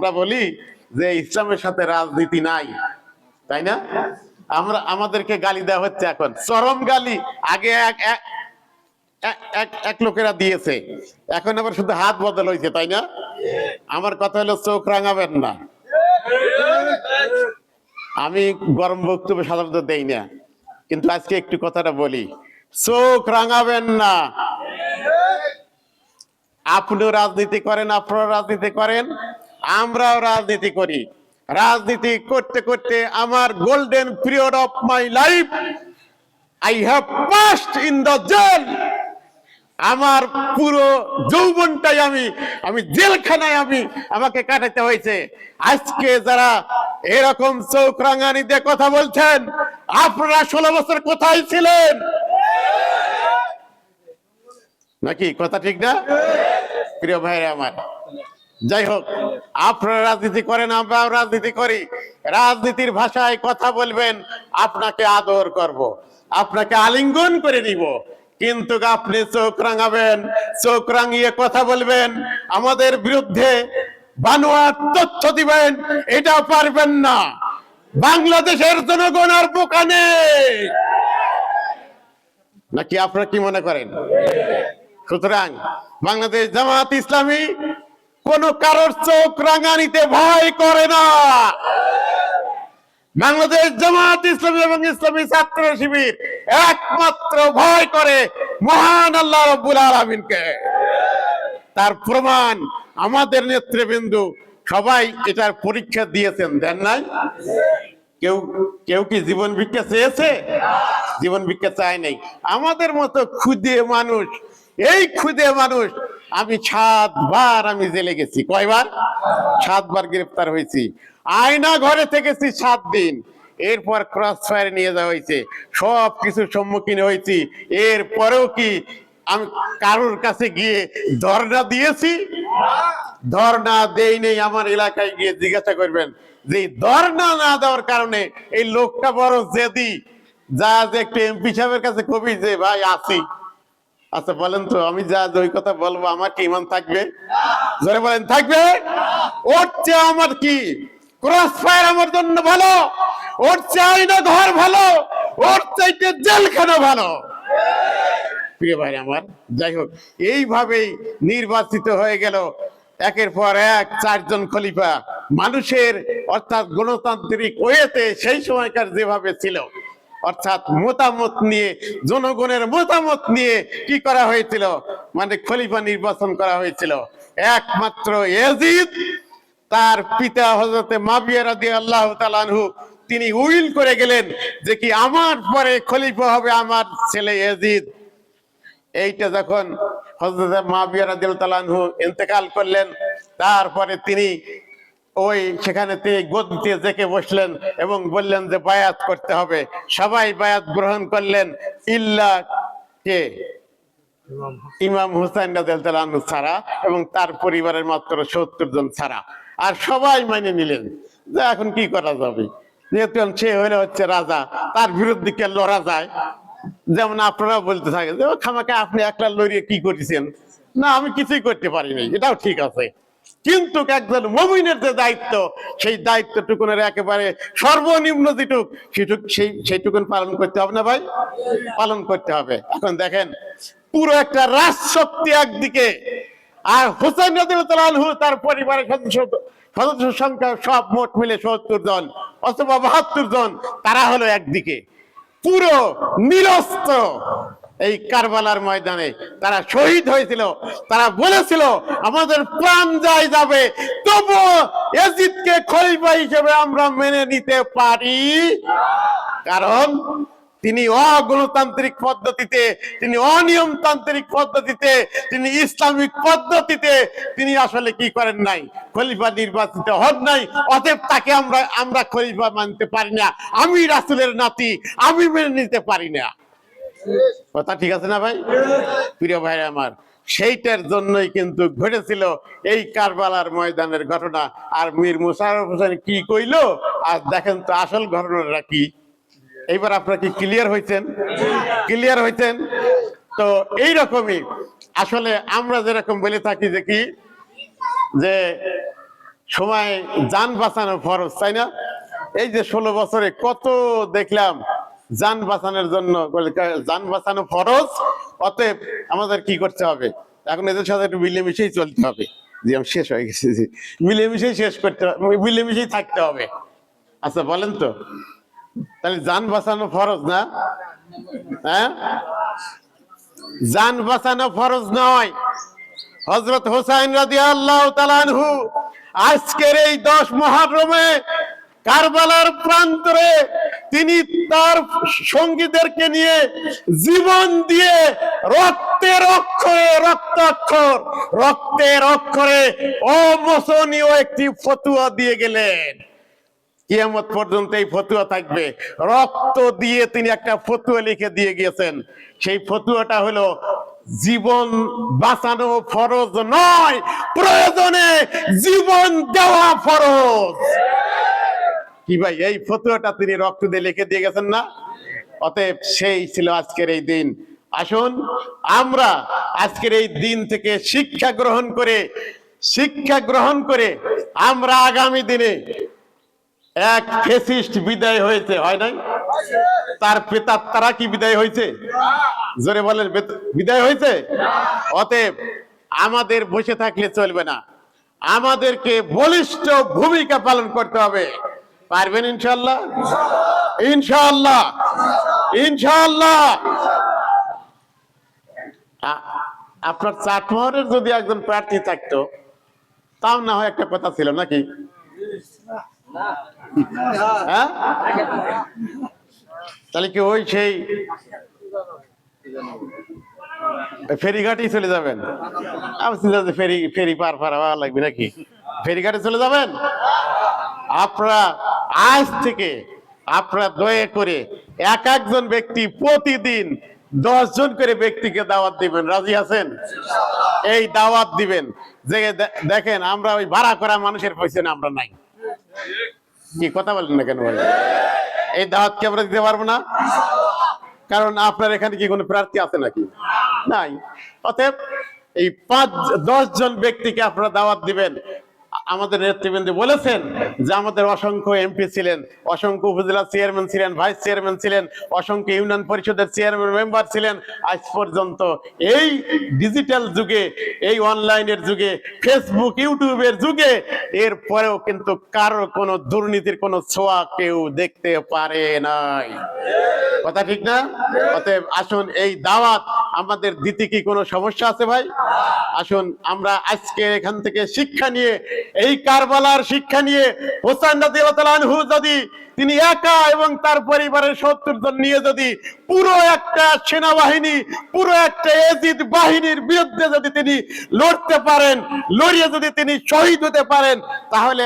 আমরা বলি যে ইসলামের সাথে রাজনীতি নাই, তাই না? আমরা, আমাদেরকে গালি দেওয়া হচ্ছে এখন। চরম গালি আগে এক, এক- লোকেরা দিয়েছে। এখন আবার শুধু হাত বদল হয়েছে, তাই না? আমার কথা হলো চোখ রাঙাবেন না। আমি গরম বক্তব্য সাধারণত দেই না, কিন্তু আজকে একটু কথাটা বলি। চোখ রাঙাবেন না। আপনিও রাজনীতি করেন, আপনারাও রাজনীতি করেন। আমরাও রাজনীতি করি। রাজনীতি করতে করতে আমার golden period of my life I have passed in the jail আমার পুরো যৌবনটাই আমি আমি জেলখানায় আমি আমাকে কাটাতে হয়েছে। আজকে যারা এরকম চোখ দিয়ে কথা বলছেন, আপনারা ষোলো বছর কোথায় ছিলেন? নাকি কথা ঠিক না? প্রিয় ভাইরা আমার, যাই হোক আপনারা রাজনীতি করেন, আমরাও রাজনীতি করি। রাজনীতির ভাষায় কথা বলবেন, আপনাকে আদর করব। আপনাকে আলিঙ্গন করে দিব কিন্তু আপনি চোখ রাঙাবেন, চোখ রাঙিয়ে কথা বলবেন, আমাদের বিরুদ্ধে বানোয়ার তথ্য দিবেন এটা পারবেন না। বাংলাদেশের জনগণ আর বোকা নেই। নাকি আপনারা কি মনে করেন? সুতরাং বাংলাদেশ জামাত ইসলামী কোন কারোর চোখ রাঙানিতে ভয় করে না। বাংলাদেশ জামাত ইসলামী এবং ইসলামী ছাত্র শিবির একমাত্র ভয় করে মহান আল্লাহ রব্বুল আলমিনকে। তার প্রমাণ আমাদের নেতৃবৃন্দু সবাই এটার পরীক্ষা দিয়েছেন, দেন নাই? কেউ কেউ কি জীবন ভিক্ষা চেয়েছে? জীবন ভিক্ষা চায় নাই। আমাদের মতো ক্ষুদে মানুষ, এই ক্ষুদে মানুষ আমি সাতবার আমি জেলে গেছি। কয়বার? সাতবার গ্রেফতার হয়েছি। আয়না ঘরে থেকেছি সাত দিন। এরপর ক্রস ফায়ার নিয়ে যাওয়া হয়েছে। সব কিছুর সম্মুখীন হয়েছি। এরপরেও কি আমি কারোর কাছে গিয়ে ধর্ণা দিয়েছি? ধর্ণা দেই নেই আমার এলাকায় গিয়ে জিজ্ঞাসা করবেন যে ধর্ণা না দেওয়ার কারণে এই লোকটা বড় জেদি। যা যে একটু এমপি সাহেবের কাছে কবি যে, ভাই, আসি। আচ্ছা বলেন তো, আমি যা ওই কথা বলব, আমার কি ইমান থাকবে? জোরে বলেন, থাকবে? ওর চেয়ে আমার কি? ক্রস ফায়ার আমার জন্য ভালো। ওর চাই না ঘর ভালো। ওর চাইতে জেলখানা ভালো। প্রিয় ভাই আমার, যাই হোক, এইভাবেই নির্বাচিত হয়ে গেল। একের পর এক চারজন খলিফা। মানুষের, অর্থাৎ গণতান্ত্রিক ওয়েতে সেই সময়কার যেভাবে ছিল। অর্থাৎ মতামত নিয়ে, জনগণের মতামত নিয়ে কি করা হয়েছিল? মানে খলিফা নির্বাচন করা হয়েছিল। একমাত্র এজিদ তার পিতা হজরতে মাবিয়া রাদি আল্লাহ তালানহু তিনি উইল করে গেলেন যে কি আমার পরে খলিফা হবে আমার ছেলে এজিদ এইটা যখন হজরত মাবিয়া তাআলা আনহু ইন্তেকাল করলেন, তারপরে তিনি ওই সেখানে তিনি গদিতে জেকে বসলেন এবং বললেন যে বায়াত করতে হবে। সবাই বায়াত গ্রহণ করলেন। ইল্লা কে? ইমাম হুসাইন তাআলা ছাড়া এবং তার পরিবারের মাত্র সত্তর জন ছাড়া। আর সবাই মেনে নিলেন যে এখন কি করা যাবে? যেহেতু সে হলে হচ্ছে রাজা তার বিরুদ্ধে কে লড়া যায়? যেমন আপনারা বলতে থাকেন যে, খামাকে আপনি একলা লড়িয়ে কি করেছেন না আমি কিছুই করতে পারিনি এটাও ঠিক আছে। কিন্তু একজন মমিনের যে দায়িত্ব, সেই দায়িত্বটুকুনের একেবারে সর্বনিম্ন যেটুক, সেটুক সেই সেইটুকুন পালন করতে হবে না ভাই? পালন করতে হবে। এখন দেখেন, পুরো একটা রাজশক্তি একদিকে, আর হোসেন তার পরিবারের সদস্য সদস্য সংখ্যা সব মোট মিলে সত্তর জন, অথবা বাহাত্তর জন, তারা হলো একদিকে। পুরো নিরস্ত্র এই কারবালার ময়দানে তারা শহীদ হয়েছিল, তারা বলেছিল, আমাদের প্রাণ যায় যাবে তবু এজিদকে খলিফা হিসেবে আমরা মেনে নিতে পারি। কারণ তিনি অগণতান্ত্রিক পদ্ধতিতে, তিনি অনিয়মতান্ত্রিক পদ্ধতিতে, তিনি ইসলামিক পদ্ধতিতে, তিনি আসলে কি করেন নাই? খলিফা নির্বাচিত হন নাই, অতএব তাকে আমরা আমরা খলিফা মানতে পারি না। আমি রাসুলের নাতি, আমি মেনে নিতে পারি না। কথা ঠিক আছে না ভাই? প্রিয় ভাই আমার, সেইটার জন্যই কিন্তু ঘটেছিল এই কারবালার ময়দানের ঘটনা। আর মীর মুশারফ হোসেন কি কইলো? আর দেখেন তো আসল ঘটনাটা কি। এইবার আপনারা কি ক্লিয়ার হয়েছেন ক্লিয়ার হয়েছেন তো এই রকমই আসলে আমরা যেরকম বলে থাকি যে কি, যে সময় যান বাঁচানো ফরজ, তাই না? এই যে ষোলো বছরে কত দেখলাম যান বাঁচানোর জন্য যান বাঁচানো ফরজ, অতএব আমাদের কি করতে হবে? এখন এদের সাথে একটু মিলেমিশেই চলতে হবে। জি, আমি শেষ হয়ে গেছি, জি। মিলেমিশেই শেষ করতে হবে মিলেমিশেই থাকতে হবে। আচ্ছা বলেন তো। তাহলে যান বাঁচানো ফরজ না? হ্যাঁ? যান বাঁচানো ফরজ নয়। হজরত হোসাইন রাজি আল্লাহ তালানহু আজকের এই দশ মহারমে কারবালার প্রান্তরে তিনি তার সঙ্গীদেরকে নিয়ে জীবন দিয়ে রক্তের অক্ষরে রক্তাক্ষর, রক্তের অক্ষরে অমোচনীয় একটি ফতুয়া দিয়ে গেলেন। পর্যন্ত এই ফতুয়া থাকবে। রক্ত দিয়ে তিনি একটা ফতুয়া লিখে দিয়ে গিয়েছেন। সেই ফতুয়াটা হলো, জীবন বাঁচানো ফরজ নয়, প্রয়োজনে জীবন দেওয়া ফরজ। কি ভাই, এই ফতুয়াটা তিনি রক্ত দিয়ে লিখে দিয়ে গেছেন না? অতএব সেই ছিল আজকের এই দিন। আসুন, আমরা আজকের এই দিন থেকে শিক্ষা গ্রহণ করে, শিক্ষা গ্রহণ করে আমরা আগামী দিনে এক ফেসিস্ট বিদায় হয়েছে, হয় নাই? তার পেতার তারা কি বিদায় হয়েছে? জোরে বলেন বিদায় হয়েছে? অতএব আমাদের বসে থাকলে চলবে না। আমাদেরকে বলিষ্ঠ ভূমিকা পালন করতে হবে। পারবেন ইনশাল্লাহ ইনশাল্লাহ ইনশাল্লাহ আপনার চাটমোহরের যদি একজন প্রার্থী থাকতো, তাও না হয় একটা কথা ছিল নাকি? হ্যাঁ? তাহলে কি ওই সেই ফেরিঘাটেই চলে যাবেন? ফেরি ফেরি পার পার হওয়া লাগবে নাকি? ফেরিঘাটে চলে যাবেন? আপনারা আজ থেকে আপনারা দয়া করে এক একজন ব্যক্তি প্রতিদিন দশ জন করে ব্যক্তিকে দাওয়াত দিবেন। রাজি আছেন? এই দাওয়াত দিবেন। যে দেখেন, আমরা ওই ভাড়া করা মানুষের পয়সা আমরা নাই। কি কথা বলেন না কেন ভাই? এই দাওয়াত কি আমরা দিতে পারব না? কারণ আপনার এখানে কি কোনো প্রার্থী আছে নাকি? নাই। অতএব এই পাঁচ দশ জন ব্যক্তিকে আপনারা দাওয়াত দিবেন। আমাদের নেতৃবৃন্দ বলেছেন যে আমাদের অসংখ্য এমপি ছিলেন, অসংখ্য উপজেলা চেয়ারম্যান ছিলেন, ভাইস চেয়ারম্যান ছিলেন, অসংখ্য ইউনিয়ন পরিষদের চেয়ারম্যান মেম্বার ছিলেন। আজ পর্যন্ত এই ডিজিটাল যুগে, এই অনলাইনের যুগে, ফেসবুক, ইউটিউবের যুগে, এর পরেও কিন্তু কারও কোনো দুর্নীতির কোনো ছোঁয়া কেউ দেখতে পারে নাই। কথা ঠিক না? অতএব আসুন এই দাওয়াত আমাদের দিতে কি কোনো সমস্যা আছে ভাই? আসুন, আমরা আজকে এখান থেকে শিক্ষা নিয়ে, এই কারবালার শিক্ষা নিয়ে হোসেন রাদিয়াল্লাহু যদি তিনি একা এবং তার পরিবারের সত্তর জন নিয়ে যদি পুরো একটা সেনাবাহিনী, পুরো একটা এজিদ বাহিনীর বিরুদ্ধে যদি তিনি লড়তে পারেন, লড়িয়ে যদি তিনি শহীদ হতে পারেন, তাহলে